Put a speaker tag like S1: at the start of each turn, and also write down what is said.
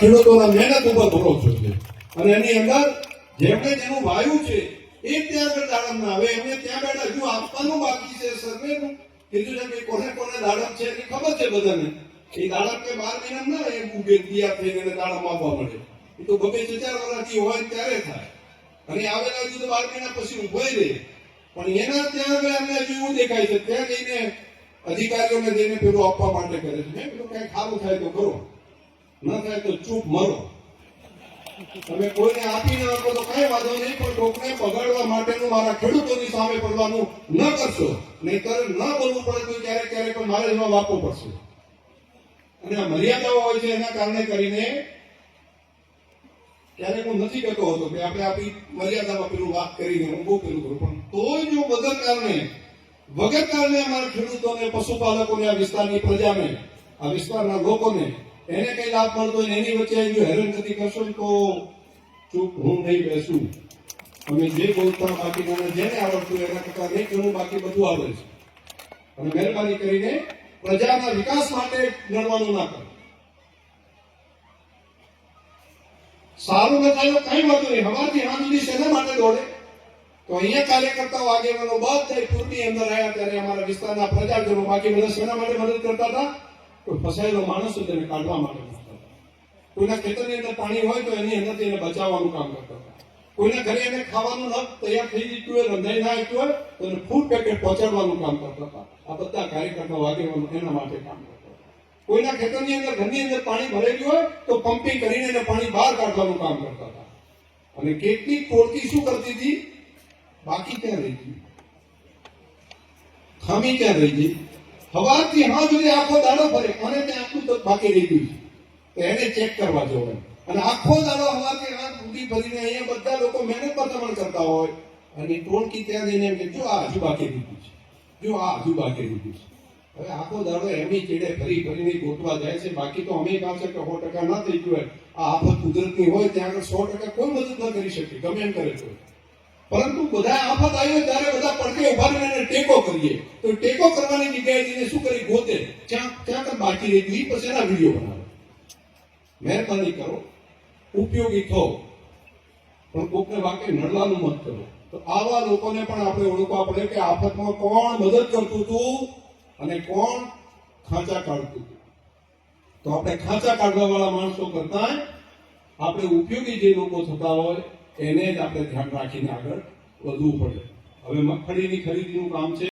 S1: ખેડૂતોના મહેનત ઉપર ભરોસો છે અને એની અંદર જેમણે જેનું વાયુ છે, એ ત્યાં આગળ દાડમ ના આવે. એમને ત્યાં બેઠા હજુ આપવાનું બાકી છે સર્વેનું કીધું છે કે કોને કોને દાડમ છે એની ખબર છે બધાને. એ દાડમ કે બાર મહિના ના એ ઉગે તૈયાર થઈને એને દાડમ આપવા મળે એ તો બબે ચાર વર્ષથી હોય ત્યારે થાય. અને આવેલા હજુ તો બાર મહિના પછી ઉભોય રહે. પણ એના ત્યાં આગળ અમને હજુ એવું દેખાય છે, ત્યાં જઈને અધિકારીઓને જઈને પેલું આપવા માટે કરે છે. મેં કઈ ખારું થાય તો કરો. ન થાય તો ચૂપ મરો. તમે કોઈને આપી ના આપો તો કઈ વાંધો નહીં, પણ કોકને બગાડવા માટેનું મારા ખેડૂતોની સામે પડવાનું ન કરશો. નહીતર ન બોલવું પડે તો ક્યારેક ક્યારેક મારે જવાબ આપવો પડશે. અને આ મર્યાદાઓ હોય છે એના કારણે કરીને ક્યારેક હું નથી કહેતો હતો કે આપણે આપણી મર્યાદામાં પેલું વાત કરીને હું બહુ પેલું કરું, પણ તોય જો વગર કારણે વગર કારણે અમારા ખેડૂતોને, પશુપાલકોને, આ વિસ્તારની પ્રજાને, આ વિસ્તારના લોકોને એને કઈ લાભ મળતો હોય એની વચ્ચે જો નથી કરશો ને તો ચૂપ હું નહીં બેસું. અમે જે બોલતા બાકીના જેને આવડતું એના કરતા નહીં ઘણું બાકી બધું આવડે છે. અને મહેરબાની કરીને પ્રજાના વિકાસ માટે લડવાનું ના કરો. સારું ન થાય કઈ વાંધો નહીં. હવારથી હા સુધી શેના માટે દોડે. તો અહીંયા કાર્યકર્તાઓ આગેવાનો બધા પૂરની અંદર આવ્યા ત્યારે અમારા વિસ્તારના પ્રજાજનો બાકી બધા શેના માટે મદદ કરતા હતા. કોઈ ફસાયેલો માણસ હોય તેને કાઢવા માટે કોઈના ખેતરની અંદર પાણી હોય તો એની અંદરથી એને બચાવવાનું કામ કરતા કોઈના ઘરે એને ખાવાનું ન તૈયાર થઈ જતું હોય, રંધાઈ ના આવ્યું હોય, તો એને ફૂડ પેકેટ પહોંચાડવાનું કામ કરતા હતા આ બધા કાર્યકર્તાઓ આગેવાનો એના માટે કામ કરતા કોઈના ખેતરની અંદર, ઘરની અંદર પાણી ભરેલું હોય, તો પમ્પિંગ કરીને એને પાણી બહાર કાઢવાનું કામ કરતા હતા અને કેટલી કોળતી શું કરતી હતી? બાકી ક્યાં રહી ગઈ? ખામી ક્યાં રહી ગઈ? સવારથી હા સુધી આખો દાડો ફરે અને ત્યાં આખું તો બાકી રહી ગયું તો એને ચેક કરવા જવું અને આખો દાડો સવારથી હા સુધી ભરીને અહીંયા બધા લોકો મહેનત પતામણ કરતા હોય. અને ટોળકી ત્યાં જઈને એમ કે, જો આ હજુ બાકી દીધું છે. જો આ હજુ બાકી દીધું છે. હવે આખો દાડો એમની ચેડે ફરી ફરીને ગોતવા જાય છે. બાકી તો અમે પાસે સો ટકા ના થઈ ગયું હોય. આ આફત કુદરતની હોય, ત્યાં આગળ સો ટકા કોઈ મદદ ન કરી શકે. ગમે એમ કરે તો. પરંતુ બધા આફત આવ્યો ત્યારે બધા પડકે ઊભા રહીને ટેકો કરીએ. તો ટેકો કરવાની જગ્યાએ જઈને શું કરી? ગોતે. ક્યાં ક્યાં બાકી રહી? ગયું ઈ પછી એના વીડિયો બનાવે. મહેરબાની કરો. ઉપયોગી થો. પણ કોકને વાકે નડવાનું મત કરો. તો આવા લોકોને પણ આપણે ઓળખવા પડે કે આફતમાં કોણ મદદ કરતું હતું અને કોણ ખાંચા કાઢતું હતું. તો આપણે ખાંચા કાઢવા વાળા માણસો કરતા આપણે ઉપયોગી જે લોકો થતા હોય એને જ આપણે ધ્યાન રાખીને આગળ વધવું પડે. હવે મગફળીની ખરીદીનું કામ છે.